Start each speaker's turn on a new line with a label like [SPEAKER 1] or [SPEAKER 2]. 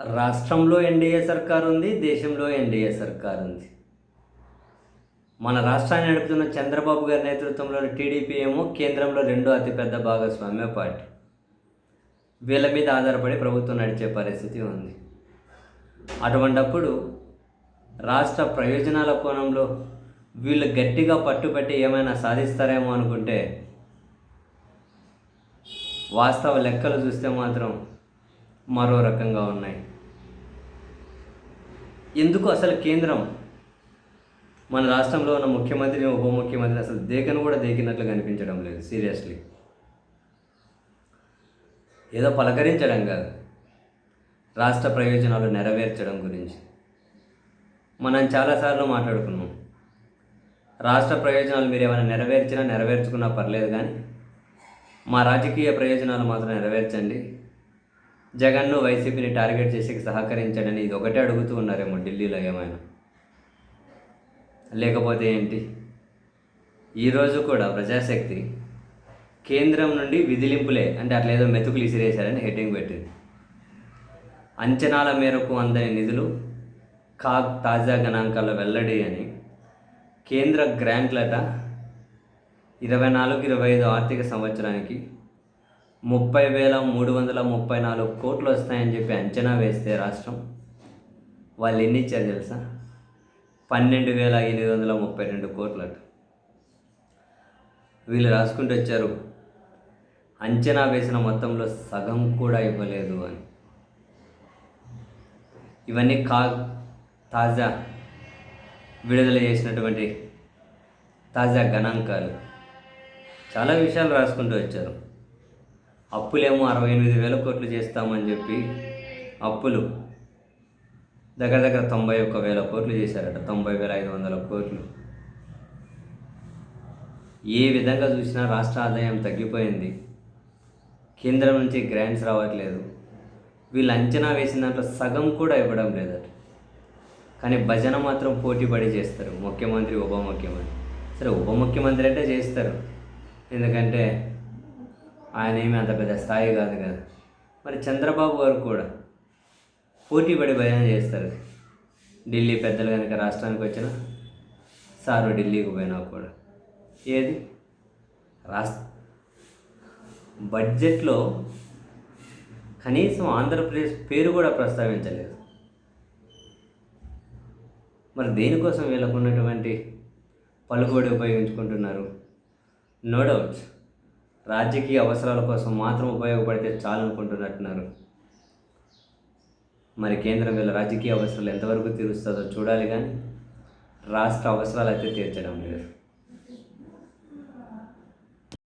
[SPEAKER 1] రాష్ట్రంలో ఎన్డీఏ సర్కార్ ఉంది దేశంలో ఎన్డీఏ సర్కార్ ఉంది. మన రాష్ట్రాన్ని నడుపుతున్న చంద్రబాబు గారి నేతృత్వంలోని టీడీపీ ఏమో కేంద్రంలో రెండో అతిపెద్ద భాగస్వామ్య పార్టీ. వీళ్ళ మీద ఆధారపడి ప్రభుత్వం నడిచే పరిస్థితి ఉంది. అటువంటప్పుడు రాష్ట్ర ప్రయోజనాల కోణంలో వీళ్ళు గట్టిగా పట్టుబట్టి ఏమైనా సాధిస్తారేమో అనుకుంటే వాస్తవ లెక్కలు చూస్తే మాత్రం మరో రకంగా ఉన్నాయి. ఎందుకు అసలు కేంద్రం? మన రాష్ట్రంలో ఉన్న ముఖ్యమంత్రిని ఉప ముఖ్యమంత్రిని అసలు దేకను కూడా దేకినట్లు కనిపించడం లేదు సీరియస్లీ. ఏదో పలకరించడం కాదు. రాష్ట్ర ప్రయోజనాలు నెరవేర్చడం గురించి. మనం చాలాసార్లు మాట్లాడుకున్నాం. రాష్ట్ర ప్రయోజనాలు మీరు ఏమైనా నెరవేర్చినా నెరవేర్చుకున్నా పర్లేదు కానీ మా రాజకీయ ప్రయోజనాలు మాత్రం నెరవేర్చండి. జగన్ను వైసీపీని టార్గెట్ చేసేకి సహకరించాడని ఇది ఒకటే అడుగుతూ ఉన్నారేమో ఢిల్లీలో ఏమైనా. లేకపోతే ఏంటి? ఈరోజు కూడా ప్రజాశక్తి కేంద్రం నుండి విధిలింపులే అంటే అట్లేదో మెతుకులు ఇసిరేశారని హెడ్డింగ్ పెట్టింది. అంచనాల మేరకు అందని నిధులు కాగ్ తాజా గణాంకాల వెల్లడి అని కేంద్ర గ్రాంట్లట ఇరవై నాలుగు ఇరవై ఐదు ఆర్థిక సంవత్సరానికి ముప్పై వేల మూడు వందల ముప్పై నాలుగు కోట్లు వస్తాయని చెప్పి అంచనా వేస్తే రాష్ట్రం. వాళ్ళు ఎన్ని ఇచ్చారు తెలుసా? పన్నెండు వేల ఎనిమిది వందల ముప్పై రెండు కోట్లట. వీళ్ళు రాసుకుంటూ వచ్చారు. అంచనా వేసిన మొత్తంలో సగం కూడా ఇవ్వలేదు అని. ఇవన్నీ కా తాజా విడుదల చేసినటువంటి తాజా గణాంకాలు. చాలా విషయాలు రాసుకుంటూ వచ్చారు. అప్పులేమో అరవై ఎనిమిది వేల కోట్లు చేస్తామని చెప్పి అప్పులు. దగ్గర దగ్గర తొంభై ఒక్క వేల కోట్లు చేశారట తొంభై వేల ఐదు వందల కోట్లు. ఏ విధంగా చూసినా రాష్ట్ర ఆదాయం తగ్గిపోయింది. కేంద్రం నుంచి గ్రాంట్స్ రావట్లేదు. వీళ్ళు అంచనా వేసిన దాంట్లో సగం కూడా ఇవ్వడం లేదట. కానీ భజన మాత్రం పోటీ పడి చేస్తారు ముఖ్యమంత్రి ఉప ముఖ్యమంత్రి. సరే ఉప ముఖ్యమంత్రి అంటే చేస్తారు. ఎందుకంటే ఆయన ఏమి అంత పెద్ద స్థాయి కాదు కదా. మరి చంద్రబాబు గారు కూడా పోటీ పడి భజన చేస్తారు. ఢిల్లీ పెద్దలు కనుక రాష్ట్రానికి వచ్చిన సారు ఢిల్లీకి పోయినా కూడా. ఏది? రాష్ట్ర బడ్జెట్లో కనీసం ఆంధ్రప్రదేశ్ పేరు కూడా ప్రస్తావించలేదు. మరి దేనికోసం వీళ్ళకున్నటువంటి పలుకుబడి ఉపయోగించుకుంటున్నారు? నో డౌట్స్ రాజకీయ అవసరాల కోసం మాత్రం ఉపయోగపడితే చాలు అనుకుంటున్నట్టున్నారు మరి కేంద్రం వీళ్ళ రాజకీయ అవసరాలు ఎంతవరకు తీరుస్తుందో చూడాలి కానీ రాష్ట్ర అవసరాలు అయితే తీర్చడం లేదు.